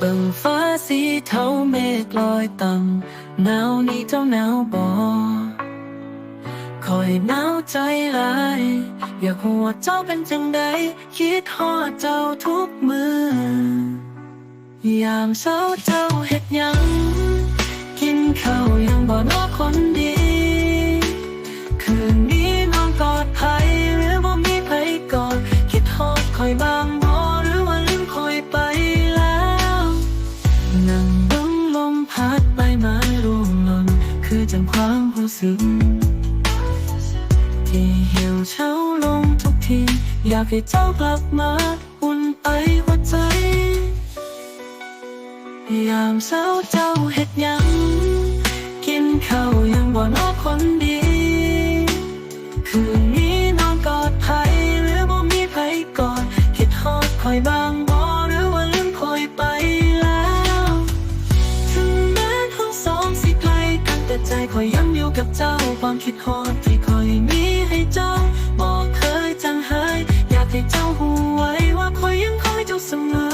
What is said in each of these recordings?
ปังฟ้าสีเทาเมฆลอยต่ำหนาวนี้เจ้าหนาวบ่คอยหนาวใจหลาย อยากหัวเจ้าเป็นจังใด คิดฮอดเจ้าทุกมือยามเช้าเจ้าเฮ็ดยัง กินข้าวยังบ่นอคนดี คืนนี้นอนกอดไผ่หรือบ่มีไผ่กอด คิดฮอดคอยบาง พัดใบไม้ร่วงหล่นคือจังความรู้สึก ที่เหี่ยวเฉาลงทุกที อยากให้เจ้ากลับมาอุ่นไอหัวใจ ยามเช้าเจ้าเห็ดยัง กินข้าว ใจคอยยังอยู่กับเจ้า ความคิดฮอดที่คอยมีให้เจ้าบอกเคยจางหายอยากให้เจ้าหูไว้ว่าคอยยังคอยเจ้าเสมอ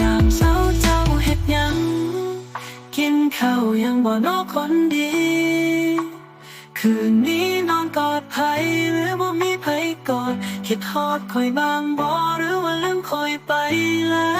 ยามเช้าเจ้าเฮ็ดหยังกินข้ายังบ่นอคนดี คืนนี้นอนกอดไผหรือบ่มีไผกอดคิดฮอดคอยบางบ่หรือว่าลืมคอยไปแล้ว